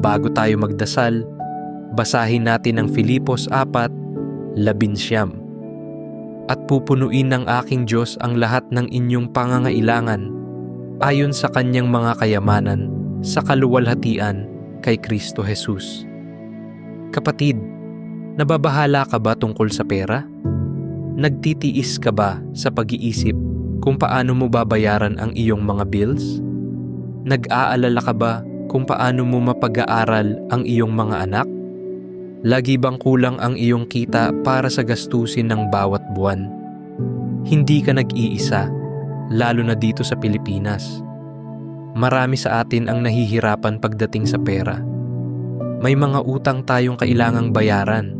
bago tayo magdasal, basahin natin ang Filipos 4, labinsyam. At pupunuin ng aking Diyos ang lahat ng inyong pangangailangan ayon sa kanyang mga kayamanan sa kaluwalhatian kay Kristo Jesus. Kapatid, nababahala ka ba tungkol sa pera? Nagtitiis ka ba sa pag-iisip kung paano mo babayaran ang iyong mga bills? Nag-aalala ka ba kung paano mo mapag-aaral ang iyong mga anak? Lagi bang kulang ang iyong kita para sa gastusin ng bawat buwan? Hindi ka nag-iisa, lalo na dito sa Pilipinas. Marami sa atin ang nahihirapan pagdating sa pera. May mga utang tayong kailangang bayaran.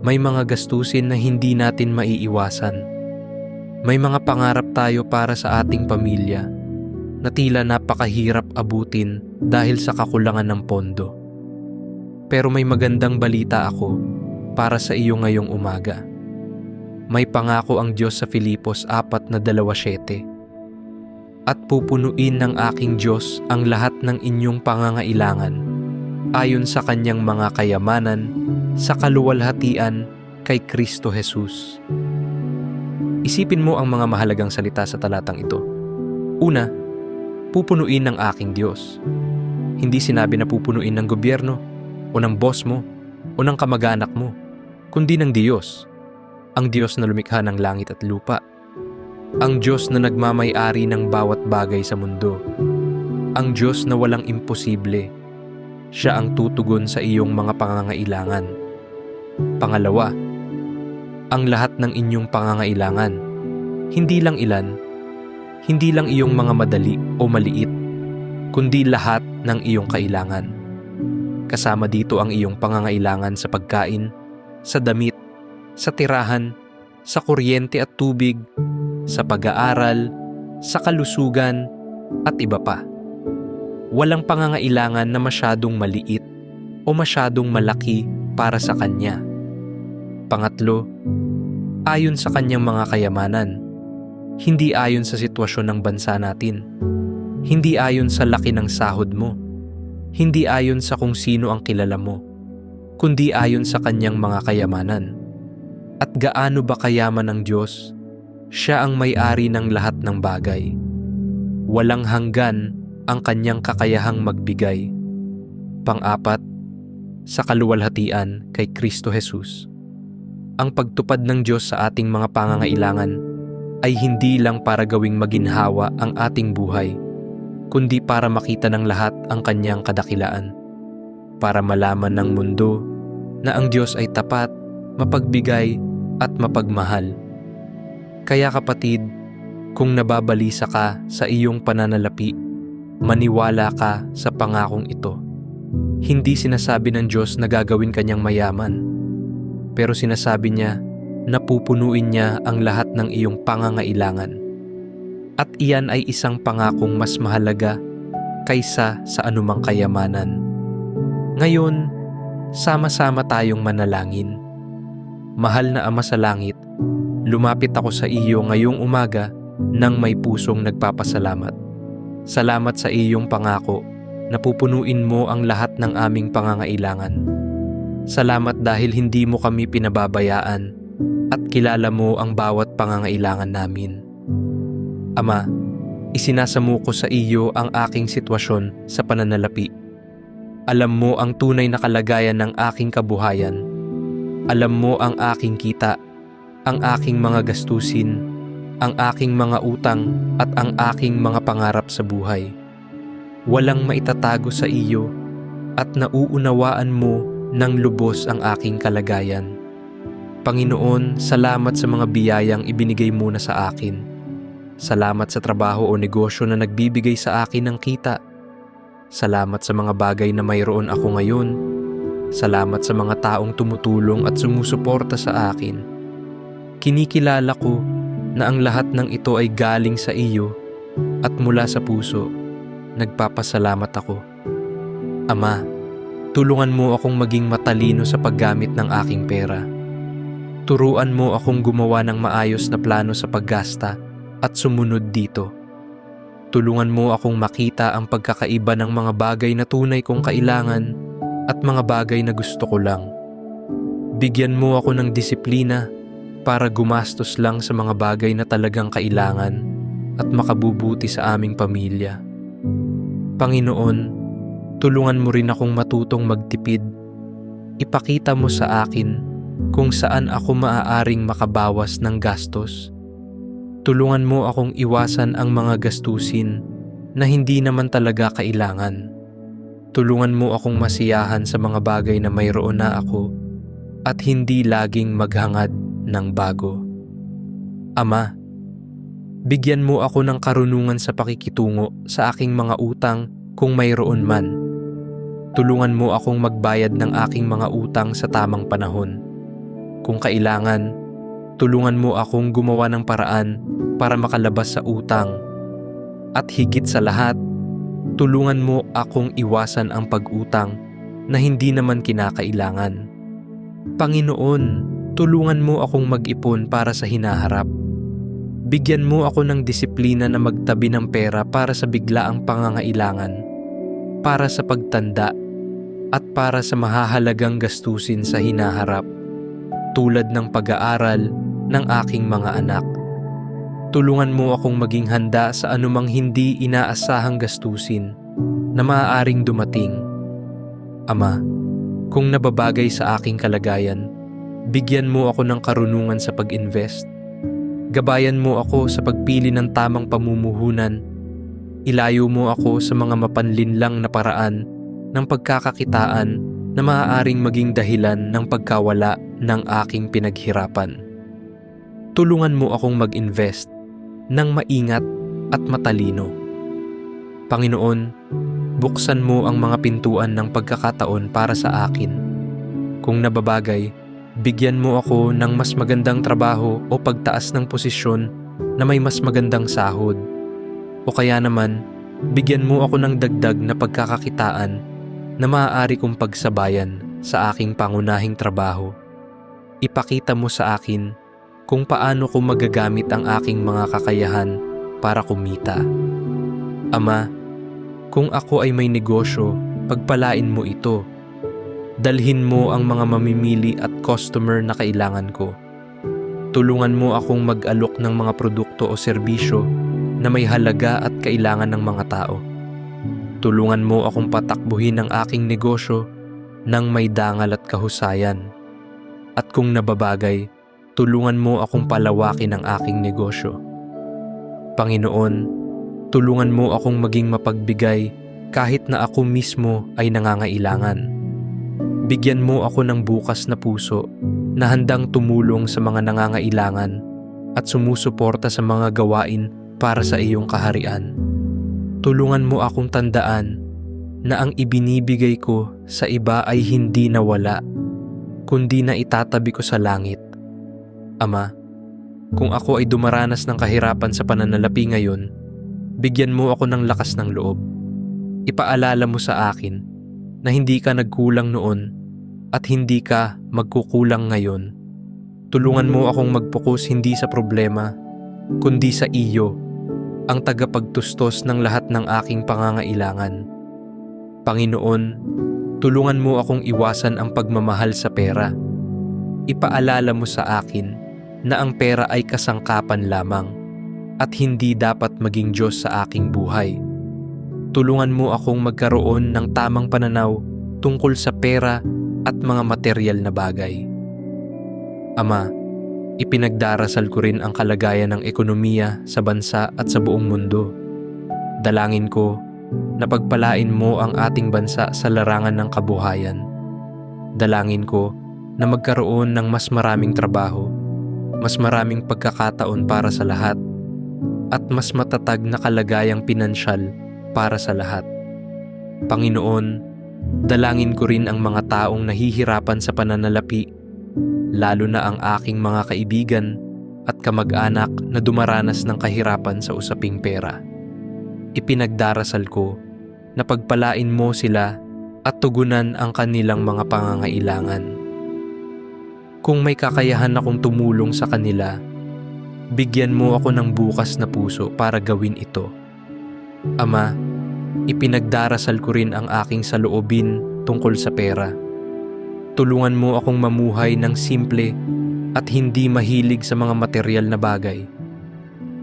May mga gastusin na hindi natin maiiwasan. May mga pangarap tayo para sa ating pamilya na tila napakahirap abutin dahil sa kakulangan ng pondo. Pero may magandang balita ako para sa iyo ngayong umaga. May pangako ang Diyos sa Filipos 4 na 27. At pupunuin ng aking Diyos ang lahat ng inyong pangangailangan ayon sa kanyang mga kayamanan sa kaluwalhatian kay Kristo Jesus. Isipin mo ang mga mahalagang salita sa talatang ito. Una, pupunuin ng aking Diyos. Hindi sinabi na pupunuin ng gobyerno o ng boss mo o ng kamag-anak mo, kundi ng Diyos. Ang Diyos na lumikha ng langit at lupa. Ang Diyos na nagmamay-ari ng bawat bagay sa mundo. Ang Diyos na walang imposible. Siya ang tutugon sa iyong mga pangangailangan. Pangalawa, ang lahat ng inyong pangangailangan. Hindi lang ilan, hindi lang iyong mga madali o maliit, kundi lahat ng iyong kailangan. Kasama dito ang iyong pangangailangan sa pagkain, sa damit, sa tirahan, sa kuryente at tubig, sa pag-aaral, sa kalusugan, at iba pa. Walang pangangailangan na masyadong maliit o masyadong malaki para sa Kanya. Pangatlo, ayon sa Kanyang mga kayamanan, hindi ayon sa sitwasyon ng bansa natin, hindi ayon sa laki ng sahod mo, hindi ayon sa kung sino ang kilala mo, kundi ayon sa kanyang mga kayamanan. At gaano ba kayaman ng Diyos? Siya ang may-ari ng lahat ng bagay. Walang hanggan ang kanyang kakayahang magbigay. Pang-apat, sa kaluwalhatian kay Kristo Jesus. Ang pagtupad ng Diyos sa ating mga pangangailangan ay hindi lang para gawing maginhawa ang ating buhay, kundi para makita ng lahat ang kanyang kadakilaan. Para malaman ng mundo na ang Diyos ay tapat, mapagbigay at mapagmahal. Kaya kapatid, kung nababalisa ka sa iyong pananalapi, maniwala ka sa pangakong ito. Hindi sinasabi ng Diyos na gagawin kanyang mayaman, pero sinasabi niya na pupunuin niya ang lahat ng iyong pangangailangan. At iyan ay isang pangakong mas mahalaga kaysa sa anumang kayamanan. Ngayon, sama-sama tayong manalangin. Mahal na Ama sa Langit, lumapit ako sa iyo ngayong umaga nang may pusong nagpapasalamat. Salamat sa iyong pangako na pupunuin mo ang lahat ng aming pangangailangan. Salamat dahil hindi mo kami pinababayaan at kilala mo ang bawat pangangailangan namin. Ama, isinasamo ko sa iyo ang aking sitwasyon sa pananalapi. Alam mo ang tunay na kalagayan ng aking kabuhayan. Alam mo ang aking kita, ang aking mga gastusin, ang aking mga utang at ang aking mga pangarap sa buhay. Walang maitatago sa iyo at nauunawaan mo ng lubos ang aking kalagayan. Panginoon, salamat sa mga biyayang ibinigay mo na sa akin. Salamat sa trabaho o negosyo na nagbibigay sa akin ng kita. Salamat sa mga bagay na mayroon ako ngayon. Salamat sa mga taong tumutulong at sumusuporta sa akin. Kinikilala ko na ang lahat ng ito ay galing sa iyo at mula sa puso. Nagpapasalamat ako. Ama, tulungan mo akong maging matalino sa paggamit ng aking pera. Turuan mo akong gumawa ng maayos na plano sa paggasta at sumunod dito. Tulungan mo akong makita ang pagkakaiba ng mga bagay na tunay kong kailangan at mga bagay na gusto ko lang. Bigyan mo ako ng disiplina para gumastos lang sa mga bagay na talagang kailangan at makabubuti sa aming pamilya. Panginoon, tulungan mo rin akong matutong magtipid. Ipakita mo sa akin kung saan ako maaaring makabawas ng gastos. Tulungan mo akong iwasan ang mga gastusin na hindi naman talaga kailangan. Tulungan mo akong masiyahan sa mga bagay na mayroon na ako at hindi laging maghangad ng bago. Ama, bigyan mo ako ng karunungan sa pakikitungo sa aking mga utang kung mayroon man. Tulungan mo akong magbayad ng aking mga utang sa tamang panahon. Kung kailangan, tulungan mo akong gumawa ng paraan para makalabas sa utang. At higit sa lahat, tulungan mo akong iwasan ang pag-utang na hindi naman kinakailangan. Panginoon, tulungan mo akong mag-ipon para sa hinaharap. Bigyan mo ako ng disiplina na magtabi ng pera para sa biglaang pangangailangan, para sa pagtanda, at para sa mahahalagang gastusin sa hinaharap, tulad ng pag-aaral ng aking mga anak. Tulungan mo akong maging handa sa anumang hindi inaasahang gastusin na maaaring dumating. Ama, kung nababagay sa aking kalagayan, bigyan mo ako ng karunungan sa pag-invest. Gabayan mo ako sa pagpili ng tamang pamumuhunan. Ilayo mo ako sa mga mapanlinlang na paraan ng pagkakakitaan na maaaring maging dahilan ng pagkawala ng aking pinaghirapan. Tulungan mo akong mag-invest ng maingat at matalino. Panginoon, buksan mo ang mga pintuan ng pagkakataon para sa akin. Kung nababagay, bigyan mo ako ng mas magandang trabaho o pagtaas ng posisyon na may mas magandang sahod. O kaya naman, bigyan mo ako ng dagdag na pagkakakitaan na maaari kong pagsabayan sa aking pangunahing trabaho. Ipakita mo sa akin kung paano ko magagamit ang aking mga kakayahan para kumita. Ama, kung ako ay may negosyo, pagpalain mo ito. Dalhin mo ang mga mamimili at customer na kailangan ko. Tulungan mo akong mag-alok ng mga produkto o serbisyo na may halaga at kailangan ng mga tao. Tulungan mo akong patakbuhin ang aking negosyo ng may dangal at kahusayan. At kung nababagay, tulungan mo akong palawakin ang aking negosyo. Panginoon, tulungan mo akong maging mapagbigay kahit na ako mismo ay nangangailangan. Bigyan mo ako ng bukas na puso na handang tumulong sa mga nangangailangan at sumusuporta sa mga gawain para sa iyong kaharian. Tulungan mo akong tandaan na ang ibinibigay ko sa iba ay hindi nawala, kundi na itatabi ko sa langit. Ama, kung ako ay dumaranas ng kahirapan sa pananalapi ngayon, bigyan mo ako ng lakas ng loob. Ipaalala mo sa akin na hindi ka nagkulang noon at hindi ka magkukulang ngayon. Tulungan mo akong magpokus hindi sa problema, kundi sa iyo ang tagapagtustos ng lahat ng aking pangangailangan. Panginoon, tulungan mo akong iwasan ang pagmamahal sa pera. Ipaalala mo sa akin na ang pera ay kasangkapan lamang at hindi dapat maging Diyos sa aking buhay. Tulungan mo akong magkaroon ng tamang pananaw tungkol sa pera at mga material na bagay. Ama, Ipinagdarasal ko rin ang kalagayan ng ekonomiya sa bansa at sa buong mundo. Dalangin ko na pagpalain mo ang ating bansa sa larangan ng kabuhayan. Dalangin ko na magkaroon ng mas maraming trabaho, mas maraming pagkakataon para sa lahat, at mas matatag na kalagayang pinansyal para sa lahat. Panginoon, dalangin ko rin ang mga taong nahihirapan sa pananalapi lalo na ang aking mga kaibigan at kamag-anak na dumaranas ng kahirapan sa usaping pera. Ipinagdarasal ko na pagpalain mo sila at tugunan ang kanilang mga pangangailangan. Kung may kakayahan akong tumulong sa kanila, bigyan mo ako ng bukas na puso para gawin ito. Ama, ipinagdarasal ko rin ang aking saloobin tungkol sa pera. Tulungan mo akong mamuhay ng simple at hindi mahilig sa mga material na bagay.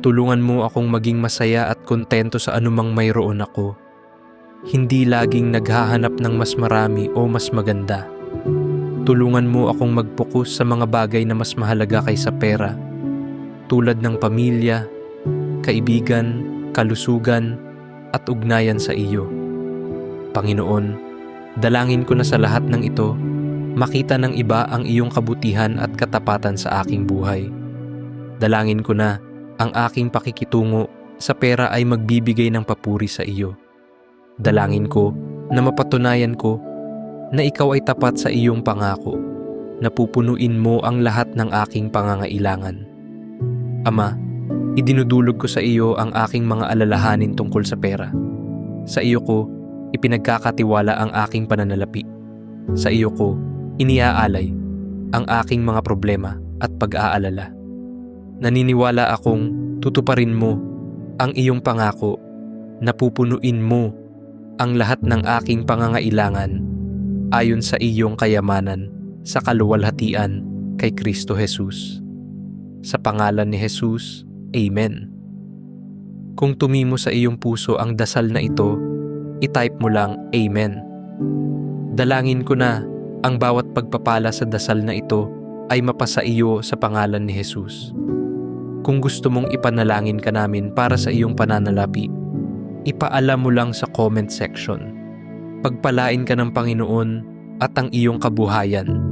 Tulungan mo akong maging masaya at kontento sa anumang mayroon ako. Hindi laging naghahanap ng mas marami o mas maganda. Tulungan mo akong mag-focus sa mga bagay na mas mahalaga kaysa pera, tulad ng pamilya, kaibigan, kalusugan, at ugnayan sa iyo. Panginoon, dalangin ko na sa lahat ng ito, makita ng iba ang iyong kabutihan at katapatan sa aking buhay. Dalangin ko na ang aking pakikitungo sa pera ay magbibigay ng papuri sa iyo. Dalangin ko na mapatunayan ko na ikaw ay tapat sa iyong pangako, na pupunuin mo ang lahat ng aking pangangailangan. Ama, idinudulog ko sa iyo ang aking mga alalahanin tungkol sa pera. Sa iyo ko, ipinagkakatiwala ang aking pananalapi. Sa iyo ko, iniaalay ang aking mga problema at pag-aalala. Naniniwala akong tutuparin mo ang iyong pangako na pupunuin mo ang lahat ng aking pangangailangan ayon sa iyong kayamanan sa kaluwalhatian kay Kristo Jesus. Sa pangalan ni Jesus, Amen. Kung tumimo sa iyong puso ang dasal na ito, itype mo lang Amen. Dalangin ko na ang bawat pagpapala sa dasal na ito ay mapasa iyo sa pangalan ni Jesus. Kung gusto mong ipanalangin ka namin para sa iyong pananalapi, ipaalam mo lang sa comment section. Pagpalain ka ng Panginoon at ang iyong kabuhayan